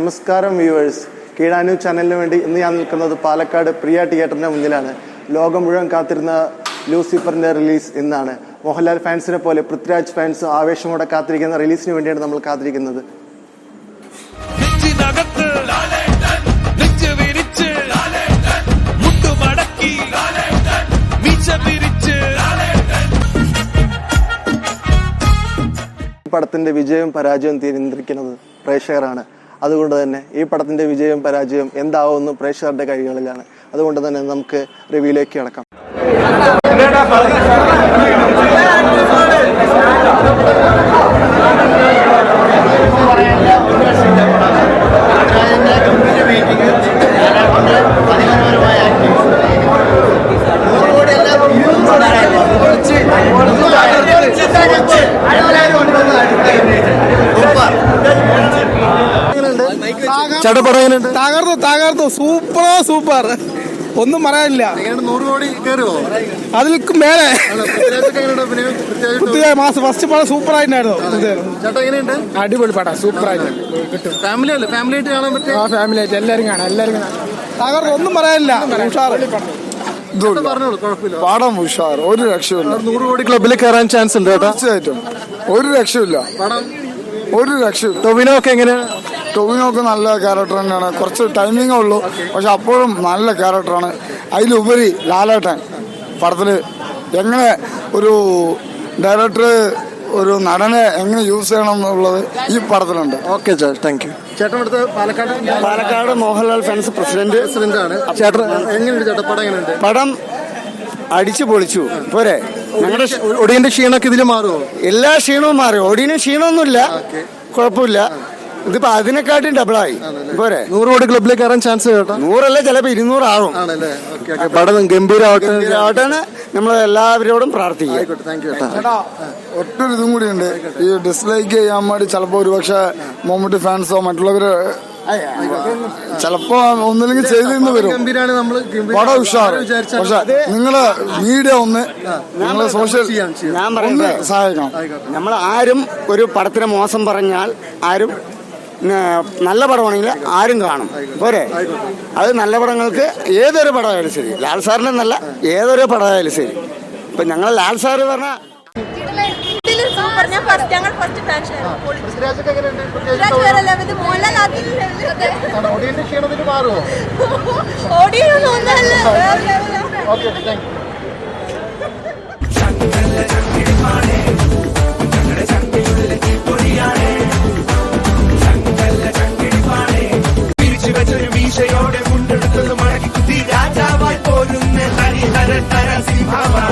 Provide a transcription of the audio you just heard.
നമസ്കാരം വ്യൂവേഴ്സ്. കീഴാനു ചാനലിന് വേണ്ടി ഇന്ന് ഞാൻ നിൽക്കുന്നത് പാലക്കാട് പ്രിയ തിയേറ്ററിന്റെ മുന്നിലാണ്. ലോകം മുഴുവൻ കാത്തിരുന്ന ലൂസിഫറിന്റെ റിലീസ് ഇന്നാണ്. മോഹൻലാൽ ഫാൻസിനെ പോലെ പൃഥ്വിരാജ് ഫാൻസ് ആവേശമോടെ കാത്തിരിക്കുന്ന റിലീസിന് വേണ്ടിയാണ് നമ്മൾ കാത്തിരിക്കുന്നത്. പടത്തിന്റെ വിജയവും പരാജയവും തീരുമാനിക്കുന്നത് പ്രേക്ഷകരാണ്. അതുകൊണ്ട് തന്നെ ഈ പടത്തിന്റെ വിജയം പരാജയം എന്താവുമെന്ന് പ്രേക്ഷകരുടെ കൈകളിലാണ്. അതുകൊണ്ട് തന്നെ നമുക്ക് റിവ്യൂയിലേക്ക് കിടക്കാം. ചേട്ടാ പടം എങ്ങനെയുണ്ട്? തകർന്നു തകർന്നു. Super super. ഒന്നും പറയാനില്ല. നൂറ് കോടി കയറുമോ അതിൽ മേലെ. പൃഥ്വിരാജ് മാസം. ഫസ്റ്റ് പടം സൂപ്പർ ആയിട്ടുണ്ടായിരുന്നു. അടിപൊളി പടം. സൂപ്പർ ആയിട്ട് കിട്ടും. ഫാമിലി അല്ലേ? ഫാമിലി ആയിട്ട് കാണാൻ ആ ഫാമിലി ആയിട്ട്. എല്ലാവരും കാണാം. എല്ലാവരും കാണാം. തകർന്നു. ഒന്നും പറയാനില്ല. കുഴപ്പമില്ല. പടം ഉഷാർ ഒരു രക്ഷയില്ല നൂറ് കോടി ക്ലബിൽ കയറാൻ ചാൻസ് ഉണ്ട് കേട്ടോ തീർച്ചയായിട്ടും. ഒരു രക്ഷയില്ല പടം ഒരു രക്ഷ ടൊവിനോ ഒക്കെ എങ്ങനെയാണ് ടൊവിനോക്ക് നല്ല ക്യാരക്ടർ തന്നെയാണ്. കുറച്ച് ടൈമിങ്ങേ ഉള്ളൂ. പക്ഷെ അപ്പോഴും നല്ല ക്യാരക്ടറാണ് അതിലുപരി ലാലേട്ടൻ പടത്തിൽ എങ്ങനെ ഒരു ഡയറക്ടർ ഒരു നടനെ എങ്ങനെ യൂസ് ചെയ്യണം എന്നുള്ളത് ഈ പടത്തിലുണ്ട്. ഓക്കെ സാർ താങ്ക് യു ചേട്ടൻ അടുത്ത് പാലക്കാട് പാലക്കാട് മോഹൻലാൽ ഫാൻസ് പ്രസിഡന്റ്. പ്രസിഡന്റാണ്. ആണ് ചേട്ടൻ എങ്ങനെയുണ്ട് ചേട്ടാ? പടം എങ്ങനെയുണ്ട്? പടം അടിച്ചു പൊളിച്ചു. പോരെ. ഞങ്ങളുടെ ഒടിയന്റെ ക്ഷീണൊക്കെ ഇതിൽ മാറുമോ എല്ലാ ക്ഷീണവും മാറി. ഒടിയനും ക്ഷീണമൊന്നുമില്ല. കുഴപ്പമില്ല. ഇതിപ്പോ അതിനെക്കാട്ടും ഡബിളായി പോരെ. നൂറ് കോടി ക്ലബിലേക്ക് കയറാൻ ചാൻസ് കേട്ടോ നൂറല്ല ചിലപ്പോ ഇരുന്നൂറാവും. ആണല്ലേ? Okay okay. പടം ഗംഭീരമാവട്ടെ ആവട്ടെന്ന് നമ്മൾ എല്ലാവരോടും പ്രാർത്ഥിക്കുക ആയിക്കോട്ടെ താങ്ക് യു ഒട്ടൊരു ഇതും കൂടി ഉണ്ട്. ഈ ഡിസ്ലൈക്ക് ചെയ്യാൻ വേണ്ടി ചിലപ്പോ ഒരുപക്ഷെ മമ്മൂട്ടി ഫാൻസോ മറ്റുള്ളവര് ചിലപ്പോ ഒന്നില്ലെങ്കിൽ ചെയ്തിരുന്ന് വരും. ഗംഭീരാണ് നമ്മൾ പടം പക്ഷെ നിങ്ങൾ മീഡിയ ഒന്ന് നിങ്ങൾ സോഷ്യൽ ഞാൻ പറയുന്നത് സഹായിക്കണം. നമ്മൾ ആരും ഒരു പടത്തിന് മോശം പറഞ്ഞാൽ ആരും നല്ല പടമാണെങ്കിൽ ആരും കാണും. പോരെ? അത് നല്ല പടങ്ങൾക്ക് ഏതൊരു പടമായാലും ശരി. ലാൽ സാറിന്റെ നല്ല ഏതൊരു പടമായാലും ശരി. ഇപ്പം ഞങ്ങൾ ലാൽ സാറ് പറഞ്ഞാൽ ഇതിൽ Bahama.